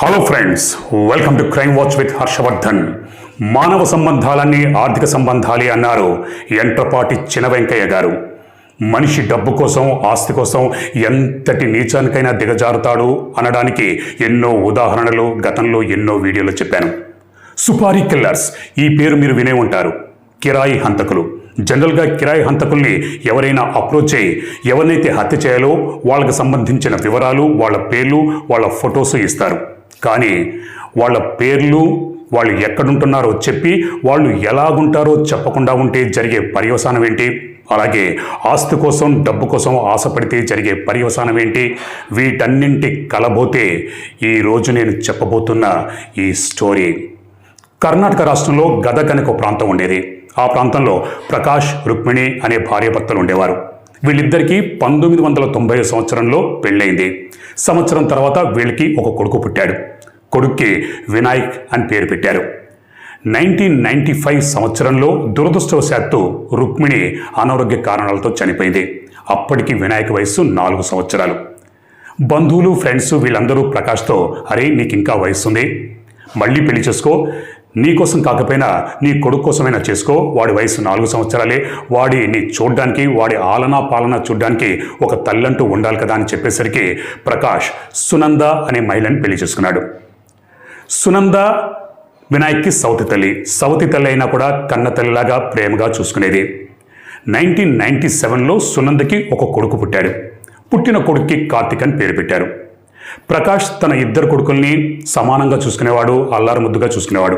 Hello friends welcome to crime watch with Harshavardhan మానవ సంబంధాలన్నీ ఆర్థిక సంబంధాలే అన్నారు ఎంట్రపాటి చిన వెంకయ్య గారు. మనిషి డబ్బు కోసం ఆస్తి కోసం ఎంతటి నీచానికైనా దిగజారుతాడు అనడానికి ఎన్నో ఉదాహరణలు గతంలో ఎన్నో వీడియోలు చెప్పాను. సుపారీ కిల్లర్స్ ఈ పేరు మీరు వినే ఉంటారు. కిరాయి హంతకులు. జనరల్గా కిరాయి హంతకుల్ని ఎవరైనా అప్రోచ్ అయ్యి ఎవరినైతే హత్య చేయాలో వాళ్ళకి సంబంధించిన వివరాలు వాళ్ళ పేర్లు వాళ్ళ ఫొటోస్ ఇస్తారు. కానీ వాళ్ళ పేర్లు వాళ్ళు ఎక్కడుంటున్నారో చెప్పి వాళ్ళు ఎలాగుంటారో చెప్పకుండా ఉంటే జరిగే పర్యవసానం ఏంటి? అలాగే ఆస్తి కోసం డబ్బు కోసం ఆశపడితే జరిగే పర్యవసానం ఏంటి? వీటన్నింటి కలబోతే ఈరోజు నేను చెప్పబోతున్న ఈ స్టోరీ. కర్ణాటక రాష్ట్రంలో గదక్ అనే ఒక ప్రాంతం ఉండేది. ఆ ప్రాంతంలో ప్రకాష్ రుక్మిణి అనే భార్యభర్తలు ఉండేవారు. వీళ్ళిద్దరికీ పంతొమ్మిది వందల తొంభై సంవత్సరంలో పెళ్ళైంది సంవత్సరం తర్వాత వీళ్ళకి ఒక కొడుకు పుట్టాడు. కొడుక్కి వినాయక్ అని పేరు పెట్టారు. నైన్టీన్ నైన్టీ ఫైవ్ సంవత్సరంలో దురదృష్టవశాత్తు రుక్మిణి అనారోగ్య కారణాలతో చనిపోయింది. అప్పటికి వినాయక వయస్సు నాలుగు సంవత్సరాలు. బంధువులు ఫ్రెండ్స్ వీళ్ళందరూ ప్రకాష్తో అరే నీకు ఇంకా వయస్సు ఉంది మళ్ళీ పెళ్ళి చేసుకో. నీకోసం కాకపోయినా నీ కొడుకు కోసమైనా చేసుకో. వాడి వయసు నాలుగు సంవత్సరాలే. వాడి నీ చూడ్డానికి వాడి ఆలనా పాలన చూడ్డానికి ఒక తల్లంటూ ఉండాలి కదా అని చెప్పేసరికి ప్రకాష్ సునంద అనే మహిళని పెళ్ళి చేసుకున్నాడు. సునంద వినాయక్కి సౌతి తల్లి. సౌతి తల్లి అయినా కూడా కన్న తల్లిలాగా ప్రేమగా చూసుకునేది. నైన్టీన్ నైన్టీ సెవెన్లో సునందకి ఒక కొడుకు పుట్టాడు. పుట్టిన కొడుక్కి కార్తిక్ అని పేరు పెట్టారు. ప్రకాష్ తన ఇద్దరు కొడుకుల్ని సమానంగా చూసుకునేవాడు అల్లారు ముద్దుగా చూసుకునేవాడు.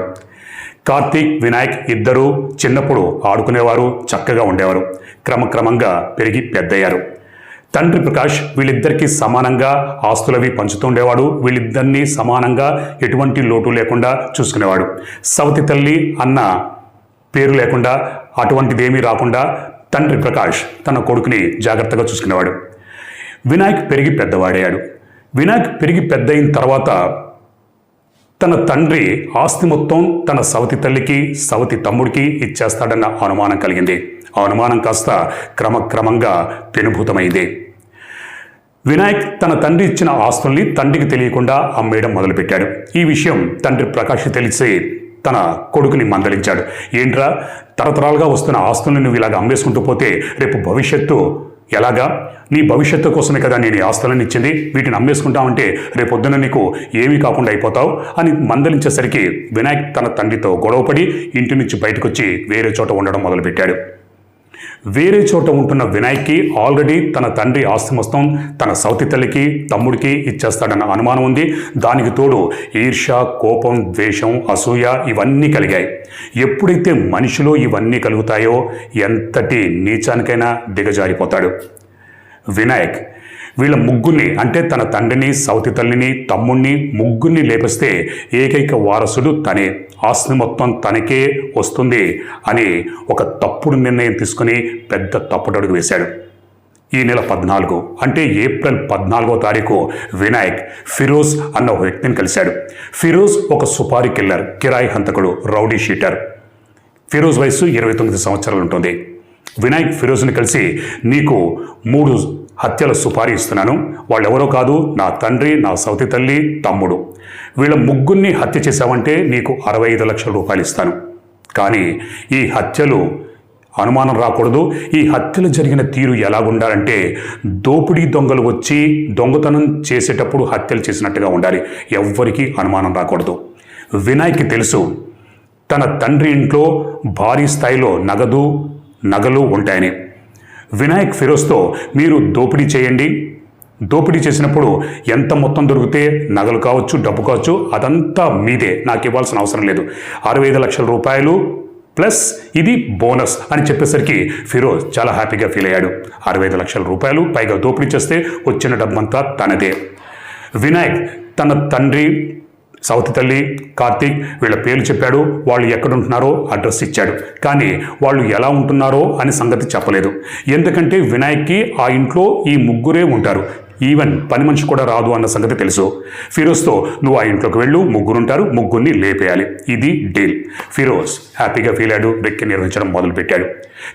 కార్తీక్ వినాయక్ ఇద్దరూ చిన్నప్పుడు ఆడుకునేవారు చక్కగా ఉండేవారు. క్రమక్రమంగా పెరిగి పెద్దయ్యారు. తండ్రి ప్రకాష్ వీళ్ళిద్దరికీ సమానంగా ఆస్తులవి పంచుతుండేవాడు వీళ్ళిద్దరినీ సమానంగా ఎటువంటి లోటు లేకుండా చూసుకునేవాడు. సవతి తల్లి అన్న పేరు లేకుండా అటువంటిదేమీ రాకుండా తండ్రి ప్రకాష్ తన కొడుకుని జాగ్రత్తగా చూసుకునేవాడు. వినాయక్ పెరిగి పెద్దవాడయ్యాడు. వినాయక్ పెరిగి పెద్దయిన తర్వాత తన తండ్రి ఆస్తి మొత్తం తన సవతి తల్లికి సవతి తమ్ముడికి ఇచ్చేస్తాడన్న అనుమానం కలిగింది. ఆ అనుమానం కాస్త క్రమక్రమంగా పెనుభూతమైంది. వినాయక్ తన తండ్రి ఇచ్చిన ఆస్తుల్ని తండ్రికి తెలియకుండా అమ్మేయడం మొదలుపెట్టాడు. ఈ విషయం తండ్రి ప్రకాష్ తెలిసి తన కొడుకుని మందలించాడు. ఏంట్రా? తరతరాలుగా వస్తున్న ఆస్తుల్ని నువ్వు ఇలాగ అమ్మేసుకుంటూ పోతే రేపు భవిష్యత్తు ఎలాగా? నీ భవిష్యత్తు కోసమే కదా నేను ఈ ఆస్తులను ఇచ్చింది. వీటిని అమ్మేసుకుంటామంటే రేపొద్దున నీకు ఏమీ కాకుండా అయిపోతావు అని మందలించేసరికి వినాయక్ తన తండ్రితో గొడవపడి ఇంటి నుంచి బయటకొచ్చి వేరే చోట ఉండడం మొదలుపెట్టాడు. వేరే చోట ఉంటున్న వినాయక్కి ఆల్రెడీ తన తండ్రి ఆస్తి మొత్తం తన సౌతి తల్లికి తమ్ముడికి ఇచ్చేస్తాడన్న అనుమానం ఉంది. దానికి తోడు ఈర్ష కోపం ద్వేషం అసూయ ఇవన్నీ కలిగాయి. ఎప్పుడైతే మనిషిలో ఇవన్నీ కలుగుతాయో ఎంతటి నీచానికైనా దిగజారిపోతాడు. వినాయక్ వీళ్ళ ముగ్గురిని అంటే తన తండ్రిని సౌతి తల్లిని తమ్ముణ్ణి ముగ్గురిని లేపిస్తే ఏకైక వారసుడు తనే. ఆస్తి మొత్తం తనకే వస్తుంది అని ఒక తప్పుడు నిర్ణయం తీసుకుని పెద్ద తప్పుడడుగు వేశాడు. ఈ నెల పద్నాలుగు అంటే ఏప్రిల్ పద్నాలుగో తారీఖు వినాయక్ ఫిరోజ్ అన్న ఒక వ్యక్తిని కలిశాడు. ఫిరోజ్ ఒక సుపారీ కిల్లర్ కిరాయి హంతకుడు రౌడీ షీటర్. ఫిరోజ్ వయసు ఇరవై తొమ్మిది సంవత్సరాలు ఉంటుంది. వినాయక్ ఫిరోజ్ని కలిసి నీకు మూడు హత్యల సుపారీ ఇస్తున్నాను వాళ్ళెవరో కాదు నా తండ్రి నా సౌతి తల్లి తమ్ముడు. వీళ్ళ ముగ్గురిని హత్య చేశావంటే నీకు అరవై ఐదు లక్షల రూపాయలు ఇస్తాను. కానీ ఈ హత్యలు అనుమానం రాకూడదు. ఈ హత్యలు జరిగిన తీరు ఎలాగుండాలంటే దోపిడీ దొంగలు వచ్చి దొంగతనం చేసేటప్పుడు హత్యలు చేసినట్టుగా ఉండాలి. ఎవ్వరికీ అనుమానం రాకూడదు. వినాయక్కి తెలుసు తన తండ్రి ఇంట్లో భారీ స్థాయిలో నగదు నగలు ఉంటాయని. వినాయక్ ఫిరోజ్తో మీరు దోపిడీ చేయండి. దోపిడీ చేసినప్పుడు ఎంత మొత్తం దొరికితే నగలు కావచ్చు డబ్బు కావచ్చు అదంతా మీదే. నాకు ఇవ్వాల్సిన అవసరం లేదు. అరవై ఐదు లక్షల రూపాయలు ప్లస్ ఇది బోనస్ అని చెప్పేసరికి ఫిరోజ్ చాలా హ్యాపీగా ఫీల్ అయ్యాడు. అరవై ఐదు లక్షల రూపాయలు పైగా దోపిడీ చేస్తే వచ్చిన డబ్బంతా తనదే. వినాయక్ తన తండ్రి సౌతి తల్లి కార్తీక్ వీళ్ళ పేర్లు చెప్పాడు వాళ్ళు ఎక్కడుంటున్నారో అడ్రస్ ఇచ్చాడు. కానీ వాళ్ళు ఎలా ఉంటున్నారో అని సంగతి చెప్పలేదు. ఎందుకంటే వినాయక్కి ఆ ఇంట్లో ఈ ముగ్గురే ఉంటారు. ఈవెన్ పని మనిషి కూడా రాదు అన్న సంగతి తెలుసు. ఫిరోజ్తో నువ్వు ఆ ఇంట్లోకి వెళ్ళు ముగ్గురుంటారు ముగ్గురిని లేపేయాలి. ఇది డీల్. ఫిరోజ్ హ్యాపీగా ఫీల్ అయ్యాడు రెక్కి నిర్వహించడం మొదలుపెట్టాడు.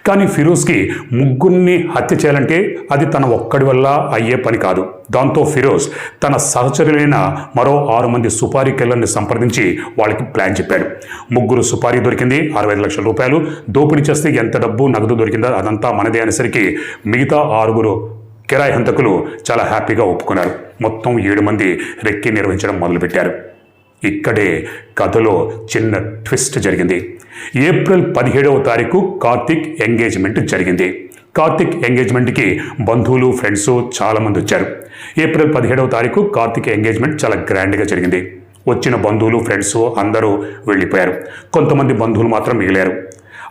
కానీ ఫిరోజ్కి ముగ్గురిని హత్య చేయాలంటే అది తన ఒక్కడి వల్ల అయ్యే పని కాదు. దాంతో ఫిరోజ్ తన సహచరులైన మరో ఆరు మంది సుపారీ కిల్లర్ని సంప్రదించి వాళ్ళకి ప్లాన్ చెప్పాడు. ముగ్గురు సుపారీ దొరికింది అరవై లక్షల రూపాయలు. దోపిడీ చేస్తే ఎంత డబ్బు నగదు దొరికిందో అదంతా మనదే అనేసరికి మిగతా ఆరుగురు కిరాయి హంతకులు చాలా హ్యాపీగా ఒప్పుకున్నారు. మొత్తం ఏడు మంది రెక్కి నిర్వహించడం మొదలుపెట్టారు. ఇక్కడే కథలో చిన్న ట్విస్ట్ జరిగింది. ఏప్రిల్ పదిహేడవ తారీఖు కార్తిక్ ఎంగేజ్మెంట్ జరిగింది. కార్తిక్ ఎంగేజ్మెంట్కి బంధువులు ఫ్రెండ్స్ చాలామంది వచ్చారు. ఏప్రిల్ పదిహేడవ తారీఖు కార్తిక్ ఎంగేజ్మెంట్ చాలా గ్రాండ్గా జరిగింది. వచ్చిన బంధువులు ఫ్రెండ్స్ అందరూ వెళ్ళిపోయారు. కొంతమంది బంధువులు మాత్రం మిగిలారు.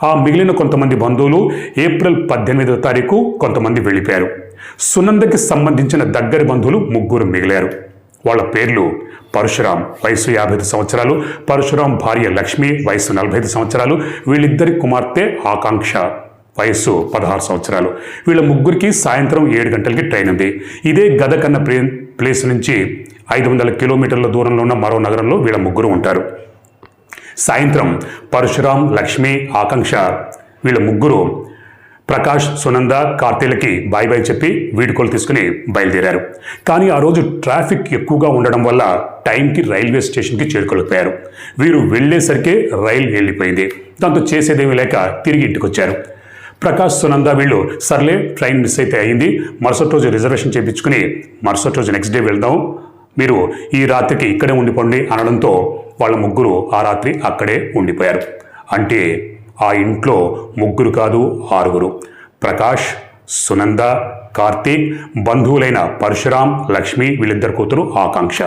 ఆ మిగిలిన కొంతమంది బంధువులు ఏప్రిల్ పద్దెనిమిదవ తారీఖు కొంతమంది వెళ్ళిపోయారు. సునందకి సంబంధించిన దగ్గరి బంధువులు ముగ్గురు మిగిలారు. వాళ్ళ పేర్లు పరశురాం వయసు యాభై ఐదు సంవత్సరాలు పరశురాం భార్య లక్ష్మి వయసు నలభై ఐదు సంవత్సరాలు వీళ్ళిద్దరి కుమార్తె ఆకాంక్ష వయస్సు పదహారు సంవత్సరాలు. వీళ్ళ ముగ్గురికి సాయంత్రం ఏడు గంటలకి ట్రైన్ ఉంది. ఇదే గదకన్న ప్లే ప్లేస్ నుంచి ఐదు వందల కిలోమీటర్ల దూరంలో ఉన్న మరో నగరంలో వీళ్ళ ముగ్గురు ఉంటారు. సాయంత్రం పరశురాం లక్ష్మి ఆకాంక్ష వీళ్ళ ముగ్గురు ప్రకాష్ సునంద కార్తీలకి బాయ్ బాయ్ చెప్పి వీడుకోలు తీసుకుని బయలుదేరారు. కానీ ఆ రోజు ట్రాఫిక్ ఎక్కువగా ఉండడం వల్ల టైంకి రైల్వే స్టేషన్కి చేరుకోలేకపోయారు. వీరు వెళ్ళేసరికి రైలు వెళ్ళిపోయింది. దాంతో చేసేదేమీ లేక తిరిగి ఇంటికొచ్చారు. ప్రకాష్ సునంద వీళ్ళు సర్లే ట్రైన్ మిస్ అయితే అయింది. మరుసటి రోజు రిజర్వేషన్ చేయించుకుని మరుసటి రోజు నెక్స్ట్ డే వెళ్దాం. మీరు ఈ రాత్రికి ఇక్కడే ఉండిపోండి అనడంతో వాళ్ళ ముగ్గురు ఆ రాత్రి అక్కడే ఉండిపోయారు. అంటే ఆ ఇంట్లో ముగ్గురు కాదు ఆరుగురు. ప్రకాష్ సునంద కార్తీక్ బంధువులైన పరశురాం లక్ష్మి వీళ్ళిద్దరు కూతురు ఆకాంక్ష.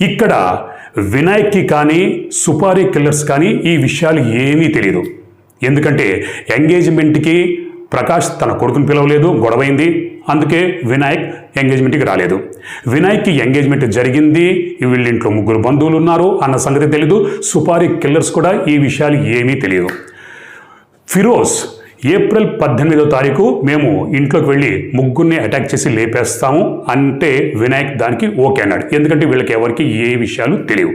ఇక్కడ వినాయక్కి కానీ సుపారీ కిల్లర్స్ కానీ ఈ విషయాలు ఏమీ తెలియదు ఎందుకంటే ఎంగేజ్మెంట్కి ప్రకాష్ తన కొడుకుని పిలవలేదు గొడవైంది. అందుకే వినాయక్ ఎంగేజ్మెంట్కి రాలేదు. వినాయక్కి ఎంగేజ్మెంట్ జరిగింది వీళ్ళింట్లో ముగ్గురు బంధువులు ఉన్నారు అన్న సంగతి తెలీదు సుపారీ కిల్లర్స్ కూడా ఈ విషయాలు ఏమీ తెలియదు. ఫిరోజ్ ఏప్రిల్ పద్దెనిమిదో తారీఖు మేము ఇంట్లోకి వెళ్ళి ముగ్గురిని అటాక్ చేసి లేపేస్తాము అంటే వినాయక్ దానికి ఓకే అన్నాడు. ఎందుకంటే వీళ్ళకి ఎవరికి ఏ విషయాలు తెలియవు.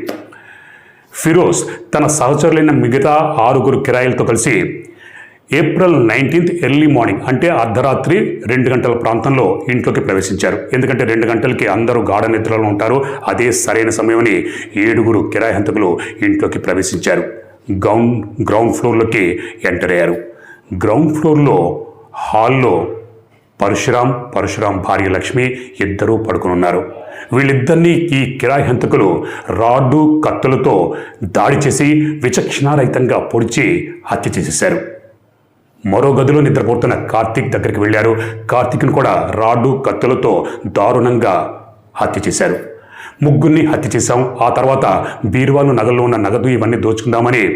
ఫిరోజ్ తన సహచరులైన మిగతా ఆరుగురు కిరాయిలతో కలిసి ఏప్రిల్ నైన్టీన్త్ ఎర్లీ మార్నింగ్ అంటే అర్ధరాత్రి రెండు గంటల ప్రాంతంలో ఇంట్లోకి ప్రవేశించారు. ఎందుకంటే రెండు గంటలకి అందరూ గాఢ నిద్రలో ఉంటారు. అదే సరైన సమయమని ఏడుగురు కిరాయి హంతకులు ఇంట్లోకి ప్రవేశించారు. గ్రౌండ్ గ్రౌండ్ ఫ్లోర్లోకి ఎంటర్ అయ్యారు. గ్రౌండ్ ఫ్లోర్లో హాల్లో పరశురాం పరశురాం భార్య లక్ష్మి ఇద్దరూ పడుకునున్నారు. వీళ్ళిద్దరినీ ఈ కిరాయి హంతకులు రాడ్డు కత్తులతో దాడి చేసి విచక్షణారహితంగా పొడిచి హత్య చేసేశారు. మరో గదిలో నిద్రపోతున్న కార్తీక్ దగ్గరికి వెళ్ళారు. కార్తీక్ను కూడా రాడ్డు కత్తులతో దారుణంగా హత్య చేశారు. ముగ్గురిని హత్య చేశాం. ఆ తర్వాత బీరువాలు నగల్లో ఉన్న నగదు ఇవన్నీ దోచుకుందామని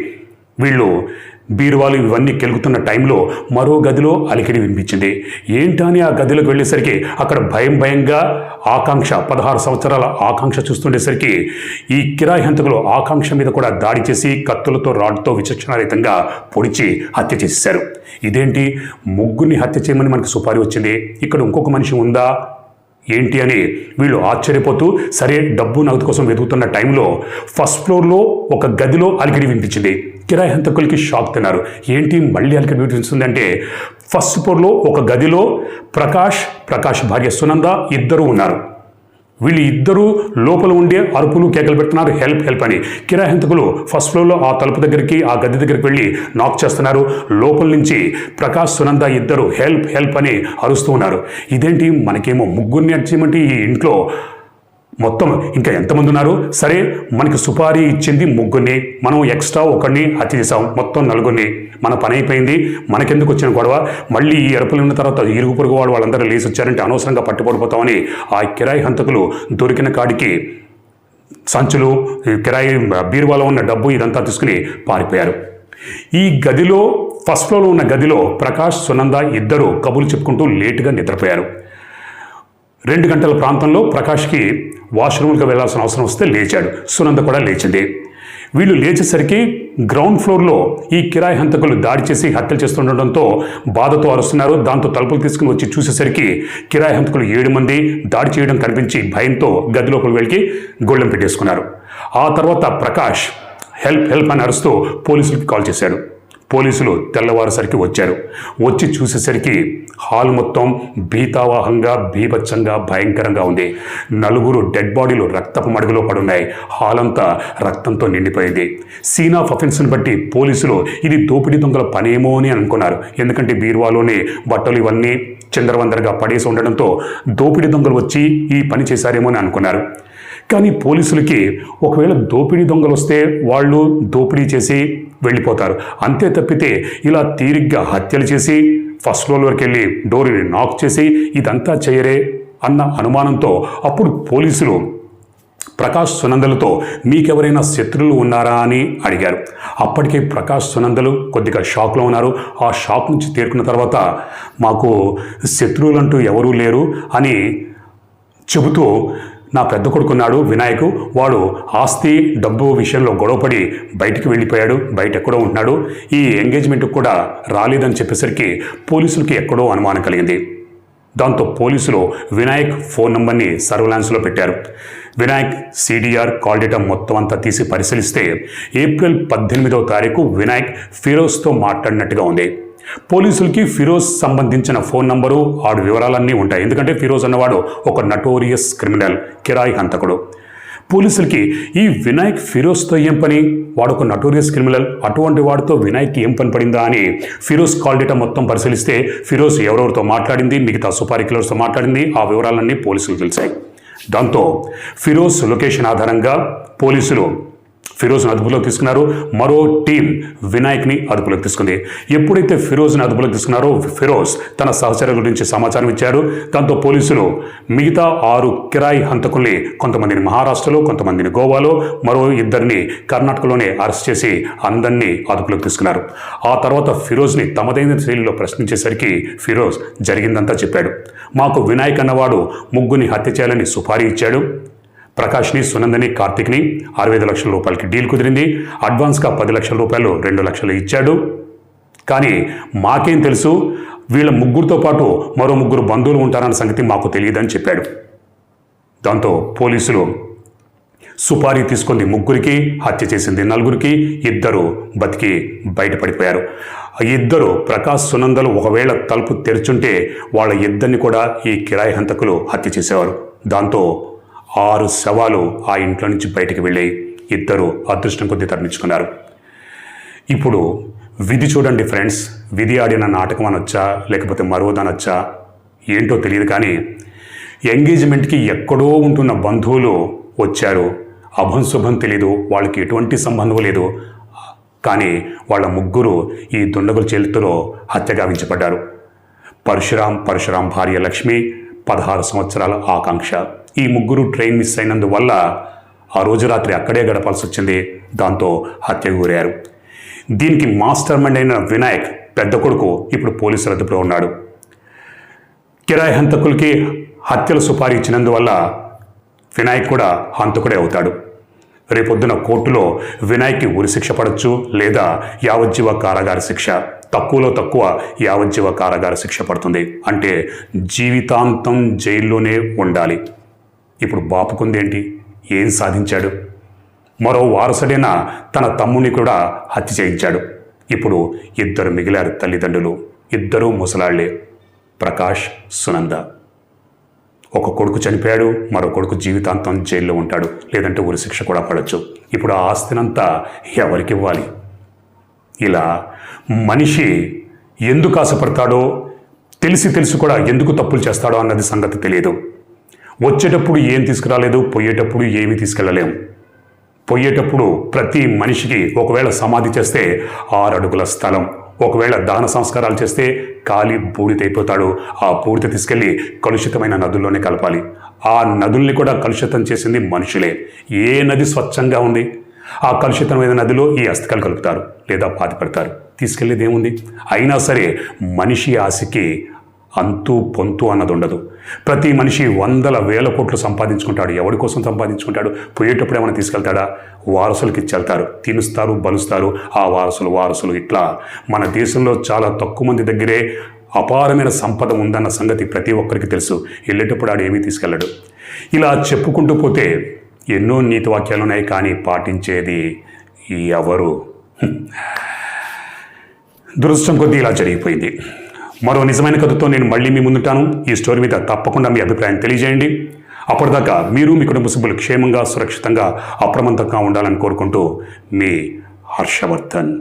వీళ్ళు బీరువాలు ఇవన్నీ కెలుగుతున్న టైంలో మరో గదిలో అలికిడి వినిపించింది. ఏంటని ఆ గదిలోకి వెళ్ళేసరికి అక్కడ భయం భయంగా ఆకాంక్ష పదహారు సంవత్సరాల ఆకాంక్ష చూస్తుండేసరికి ఈ కిరాయి హంతకులు ఆకాంక్ష మీద కూడా దాడి చేసి కత్తులతో రాడ్తో విచక్షణారహితంగా పొడిచి హత్య చేశారు ఇదేంటి? ముగ్గురిని హత్య చేయమని మనకి సుపారీ వచ్చింది. ఇక్కడ ఇంకొక మనిషి ఉందా? ఏంటి అని వీళ్ళు ఆశ్చర్యపోతూ సరే డబ్బు నగదు కోసం వెతుకుతున్న టైంలో ఫస్ట్ ఫ్లోర్లో ఒక గదిలో అలికిడి వినిపించింది. కిరాయి హంతకులకి షాక్ తిన్నారు. ఏంటి మళ్ళీ అలికిడి వినిపిస్తుంది అంటే ఫస్ట్ ఫ్లోర్లో ఒక గదిలో ప్రకాష్ ప్రకాష్ భార్య సునంద ఇద్దరు ఉన్నారు. వీళ్ళు ఇద్దరు లోపల ఉండే అరుపులు కేకలు పెడుతున్నారు. హెల్ప్ హెల్ప్ అని. కిరాయి హంతకులు ఫస్ట్ ఫ్లోర్లో ఆ తలుపు దగ్గరికి ఆ గది దగ్గరికి వెళ్ళి నాక్ చేస్తున్నారు. లోపల నుంచి ప్రకాష్ సునంద ఇద్దరు హెల్ప్ హెల్ప్ అని అరుస్తూ ఉన్నారు. ఇదేంటి? మనకేమో ముగ్గురిని అడిచేయమంటే ఈ ఇంట్లో మొత్తం ఇంకా ఎంతమంది ఉన్నారు సరే మనకి సుపారీ ఇచ్చింది ముగ్గురిని. మనం ఎక్స్ట్రా ఒకరిని హత్య చేసాం మొత్తం నలుగురిని. మన పని అయిపోయింది. మనకెందుకు వచ్చిన గొడవ? మళ్ళీ ఈ అరుపులు ఉన్న తర్వాత ఇరుగు పొరుగు వాళ్ళు వాళ్ళందరూ లేచి వచ్చారంటే అనవసరంగా పట్టుబడిపోతామని ఆ కిరాయి హంతకులు దొరికిన కాడికి సంచులు కిరాయి బీరువాలో ఉన్న డబ్బు ఇదంతా తీసుకుని పారిపోయారు. ఈ గదిలో ఫస్ట్ ఫ్లోర్లో ఉన్న గదిలో ప్రకాష్ సునంద ఇద్దరు కబుర్లు చెప్పుకుంటూ లేటుగా నిద్రపోయారు. రెండు గంటల ప్రాంతంలో ప్రకాష్కి వాష్రూమ్కి వెళ్ళాల్సిన అవసరం వస్తే లేచాడు. సునంద కూడా లేచింది. వీళ్ళు లేచేసరికి గ్రౌండ్ ఫ్లోర్లో ఈ కిరాయి హంతకులు దాడి చేసి హత్యలు చేస్తుండటంతో బాధతో అరుస్తున్నారు. దాంతో తలుపులు తీసుకుని వచ్చి చూసేసరికి కిరాయి హంతకులు ఏడు మంది దాడి చేయడం కనిపించి భయంతో గదిలోపలికి వెళ్ళి గొళ్ళెం పెట్టేసుకున్నారు. ఆ తర్వాత ప్రకాష్ హెల్ప్ హెల్ప్ అని అరుస్తూ పోలీసులకి కాల్ చేశాడు. పోలీసులు తెల్లవారుసరికి వచ్చారు. వచ్చి చూసేసరికి హాల్ మొత్తం భీతావాహంగా భీభత్సంగా భయంకరంగా ఉంది. నలుగురు డెడ్ బాడీలు రక్తపు మడుగులో పడున్నాయి. హాల్ అంతా రక్తంతో నిండిపోయింది. సీన్ ఆఫ్ అఫెన్స్ని బట్టి పోలీసులు ఇది దోపిడీ దొంగల పనేమో అని అనుకున్నారు. ఎందుకంటే బీరువాలోని బట్టలు ఇవన్నీ చిందరవందరగా పడేసి ఉండడంతో దోపిడీ దొంగలు వచ్చి ఈ పని చేశారేమో అని అనుకున్నారు. కానీ పోలీసులకి ఒకవేళ దోపిడీ దొంగలు వస్తే వాళ్ళు దోపిడీ చేసి వెళ్ళిపోతారు. అంతే తప్పితే ఇలా తీరిగ్గా హత్యలు చేసి ఫస్ట్ ఫ్లోర్ వరకు వెళ్ళి డోర్ని నాక్ చేసి ఇదంతా చేయరే అన్న అనుమానంతో అప్పుడు పోలీసులు ప్రకాష్ సునందలతో మీకెవరైనా శత్రులు ఉన్నారా? అని అడిగారు. అప్పటికే ప్రకాష్ సునందలు కొద్దిగా షాక్లో ఉన్నారు. ఆ షాక్ నుంచి తేరుకున్న తర్వాత మాకు శత్రువులంటూ ఎవరూ లేరు అని చెబుతూ నా పెద్ద కొడుకున్నాడు వినాయకు. వాడు ఆస్తి డబ్బు విషయంలో గొడవపడి బయటికి వెళ్ళిపోయాడు. బయట ఎక్కడో ఉంటున్నాడు. ఈ ఎంగేజ్మెంట్కి కూడా రాలేదని చెప్పేసరికి పోలీసులకి ఎక్కడో అనుమానం కలిగింది. దాంతో పోలీసులు వినాయక్ ఫోన్ నంబర్ని సర్వలాన్స్లో పెట్టారు. వినాయక్ సిడిఆర్ కాల్ డేటా మొత్తం అంతా తీసి పరిశీలిస్తే ఏప్రిల్ పద్దెనిమిదవ తారీఖు వినాయక్ ఫిరోజ్తో మాట్లాడినట్టుగా ఉంది. పోలీసులకి ఫిరోజ్ సంబంధించిన ఫోన్ నంబరు ఆడు వివరాలన్నీ ఉంటాయి. ఎందుకంటే ఫిరోజ్ అన్నవాడు ఒక నటోరియస్ క్రిమినల్ కిరాయి హంతకుడు. పోలీసులకి ఈ వినాయక్ ఫిరోజ్తో ఏం పని? వాడు ఒక నటోరియస్ క్రిమినల్ అటువంటి వాడితో వినాయక్కి ఏం పని పడిందా అని ఫిరోజ్ కాల్ డేటా మొత్తం పరిశీలిస్తే ఫిరోజ్ ఎవరెవరితో మాట్లాడింది మిగతా సుపారీ కిలర్స్తో మాట్లాడింది ఆ వివరాలన్నీ పోలీసులు తెలిసాయి. దాంతో ఫిరోజ్ లొకేషన్ ఆధారంగా పోలీసులు ఫిరోజ్ను అదుపులోకి తీసుకున్నారు మరో టీం వినాయక్ని అదుపులోకి తీసుకుంది. ఎప్పుడైతే ఫిరోజ్ని అదుపులోకి తీసుకున్నారో ఫిరోజ్ తన సహచరుల గురించి సమాచారం ఇచ్చాడు. దాంతో పోలీసులు మిగతా ఆరు కిరాయి హంతకుల్ని కొంతమందిని మహారాష్ట్రలో కొంతమందిని గోవాలో మరో ఇద్దరిని కర్ణాటకలోనే అరెస్ట్ చేసి అందరినీ అదుపులోకి తీసుకున్నారు. ఆ తర్వాత ఫిరోజ్ని తమదైన శైలిలో ప్రశ్నించేసరికి ఫిరోజ్ జరిగిందంతా చెప్పాడు. మాకు వినాయక్ అన్నవాడు ముగ్గురిని హత్య చేయాలని సుపారీ ఇచ్చాడు. ప్రకాష్ని సునందని కార్తిక్ని అరవై ఐదు లక్షల రూపాయలకి డీల్ కుదిరింది. అడ్వాన్స్గా పది లక్షల రూపాయలు రెండు లక్షలు ఇచ్చాడు. కానీ మాకేం తెలుసు? వీళ్ళ ముగ్గురితో పాటు మరో ముగ్గురు బంధువులు ఉంటారన్న సంగతి మాకు తెలియదని చెప్పాడు. దాంతో పోలీసులు సుపారీ తీసుకుంది ముగ్గురికి హత్య చేసింది నలుగురికి ఇద్దరు బతికి బయటపడిపోయారు. ఇద్దరు ప్రకాష్ సునందలు ఒకవేళ తలుపు తెరుచుంటే వాళ్ళ ఇద్దరిని కూడా ఈ కిరాయి హంతకులు హత్య చేసేవారు. దాంతో ఆరు శవాలు ఆ ఇంట్లో నుంచి బయటికి వెళ్ళి ఇద్దరు అదృష్టం కొద్దీ తరలించుకున్నారు. ఇప్పుడు విధి చూడండి ఫ్రెండ్స్. విధి ఆడిన నాటకం అనొచ్చా లేకపోతే మరోదనొచ్చా ఏంటో తెలియదు కానీ ఎంగేజ్మెంట్కి ఎక్కడో ఉంటున్న బంధువులు వచ్చారు. అభం శుభం తెలీదు వాళ్ళకి ఎటువంటి సంబంధం లేదు. కానీ వాళ్ళ ముగ్గురు ఈ దుండగుల చేతిలో హత్యగావించబడ్డారు పరశురాం పరశురాం భార్య లక్ష్మి పదహారు సంవత్సరాల ఆకాంక్ష. ఈ ముగ్గురు ట్రైన్ మిస్ అయినందువల్ల ఆ రోజు రాత్రి అక్కడే గడపాల్సి వచ్చింది. దాంతో హత్యకు గురయ్యారు. దీనికి మాస్టర్ మైండ్ అయిన వినాయక్ పెద్ద కొడుకు ఇప్పుడు పోలీసుల అదుపులో ఉన్నాడు. కిరాయి హంతకులకి హత్యల సుపారీ ఇచ్చినందువల్ల వినాయక్ కూడా హంతకుడే అవుతాడు. రేపొద్దున కోర్టులో వినాయక్కి ఉరిశిక్ష పడవచ్చు లేదా యావజ్జీవ కారాగార శిక్ష. తక్కువలో తక్కువ యావజ్జీవ కారాగార శిక్ష పడుతుంది. అంటే జీవితాంతం జైల్లోనే ఉండాలి. ఇప్పుడు బాపుకుందేంటి ఏం సాధించాడు? మరో వారసుడైన తన తమ్ముని కూడా హత్య చేయించాడు. ఇప్పుడు ఇద్దరు మిగిలారు తల్లిదండ్రులు ఇద్దరూ ముసలాళ్ళే. ప్రకాష్ సునంద. ఒక కొడుకు చనిపోయాడు మరో కొడుకు జీవితాంతం జైల్లో ఉంటాడు. లేదంటే ఉరిశిక్ష కూడా పడవచ్చు ఇప్పుడు ఆ ఆస్తినంతా ఎవరికి ఇవ్వాలి? ఇలా మనిషి ఎందుకు ఆశపడతాడో తెలిసి తెలిసి కూడా ఎందుకు తప్పులు చేస్తాడో అన్నది సంగతి తెలియదు. వచ్చేటప్పుడు ఏం తీసుకురాలేదు పోయేటప్పుడు ఏమీ తీసుకెళ్ళలేము పోయేటప్పుడు ప్రతి మనిషికి ఒకవేళ సమాధి చేస్తే ఆరు అడుగుల స్థలం ఒకవేళ దాన సంస్కారాలు చేస్తే కాలి బూడిదైపోతాడు ఆ బూడిద తీసుకెళ్ళి కలుషితమైన నదుల్లోనే కలపాలి. ఆ నదుల్ని కూడా కలుషితం చేసింది మనుషులే. ఏ నది స్వచ్ఛంగా ఉంది? ఆ కలుషితమైన నదిలో ఈ అస్థికలు కలుపుతారు లేదా పాతి పెడతారు? తీసుకెళ్ళేది ఏముంది? అయినా సరే మనిషి ఆశకి అంతు పొంతు అన్నది ఉండదు ప్రతి మనిషి వందల వేల కోట్లు సంపాదించుకుంటాడు. ఎవరి కోసం సంపాదించుకుంటాడు? పోయేటప్పుడు ఏమైనా తీసుకెళ్తాడా? వారసులకి ఇచ్చెళ్తారు. తినుస్తారు బలుస్తారు. ఆ వారసులు వారసులు ఇట్లా. మన దేశంలో చాలా తక్కువ మంది దగ్గరే అపారమైన సంపద ఉందన్న సంగతి ప్రతి ఒక్కరికి తెలుసు. వెళ్ళేటప్పుడు ఆడు ఏమీ తీసుకెళ్ళడు. ఇలా చెప్పుకుంటూ పోతే ఎన్నో నీతి వాక్యాలు ఉన్నాయి కానీ పాటించేది ఎవరు? దురదృష్టం కొద్దీ ఇలా జరిగిపోయింది. మరో నిజమైన కథతో నేను మళ్ళీ మీ ముందుంటాను. ఈ స్టోరీ మీద తప్పకుండా మీ అభిప్రాయం తెలియజేయండి. అప్పటిదాకా మీరు మీ కుటుంబ సభ్యులు క్షేమంగా సురక్షితంగా అప్రమత్తంగా ఉండాలని కోరుకుంటూ మీ హర్షవర్ధన్.